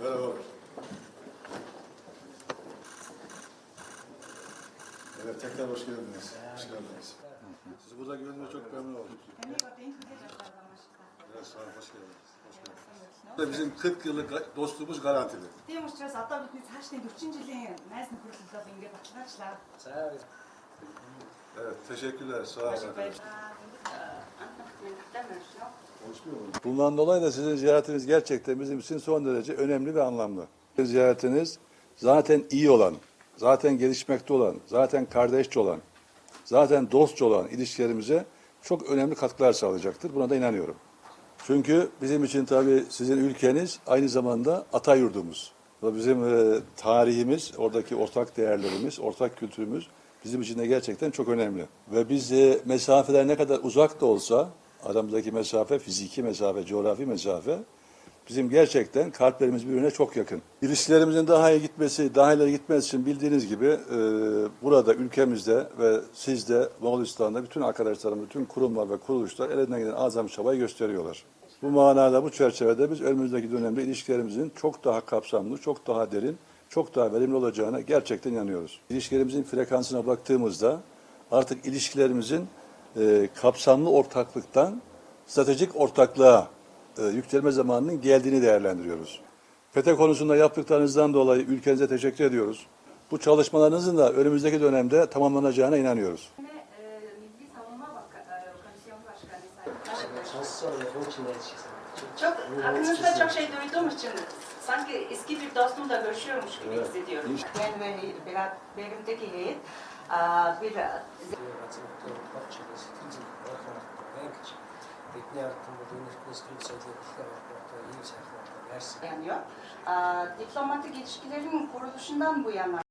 Merhaba. Evet, tekrar hoş geldiniz. Hoş geldiniz. Sizi burada görünce çok memnun olduk. Evet, sağ olun, hoş geldiniz. Hoş geldiniz. Bizim 40 yıllık dostluğumuz garantili. Тийм учраас одоо бидний цаашдын 40 жилийн найз нөхөрлөл бол ингээд баталгаачлаа. Evet, teşekkürler. Sağ olun. Bundan dolayı da sizin ziyaretiniz gerçekten bizim için son derece önemli ve anlamlı. Ziyaretiniz zaten iyi olan, zaten gelişmekte olan, zaten kardeşçe olan, zaten dostça olan ilişkilerimize çok önemli katkılar sağlayacaktır. Buna da inanıyorum. Çünkü bizim için tabii sizin ülkeniz aynı zamanda ata yurdumuz. Bizim e, tarihimiz, oradaki ortak değerlerimiz, ortak kültürümüz bizim için de gerçekten çok önemli. Ve biz e, mesafeler ne kadar uzak da olsa, aramızdaki mesafe, fiziki mesafe, coğrafi mesafe, bizim gerçekten kalplerimiz birbirine çok yakın. İlişkilerimizin daha iyi gitmesi, daha ileri gitmesi için bildiğiniz gibi e, burada ülkemizde ve sizde Moğolistan'da bütün arkadaşlarımız, bütün kurumlar ve kuruluşlar elinden gelen azam çabayı gösteriyorlar. Bu manada, bu çerçevede biz önümüzdeki dönemde ilişkilerimizin çok daha kapsamlı, çok daha derin, çok daha verimli olacağına gerçekten inanıyoruz. İlişkilerimizin frekansına baktığımızda artık ilişkilerimizin e, kapsamlı ortaklıktan stratejik ortaklığa e, yükselme zamanının geldiğini değerlendiriyoruz. FETÖ konusunda yaptıklarınızdan dolayı ülkenize teşekkür ediyoruz. Bu çalışmalarınızın da önümüzdeki dönemde tamamlanacağına inanıyoruz. Çok hakkınızda çok şey duyduğum için sanki eski bir dostumla görüşüyormuş gibi Evet. hissediyorum. Ben ve Berat, benimdeki heyet bir Yanıyor. Aa, diplomatik ilişkilerin kuruluşundan bu yana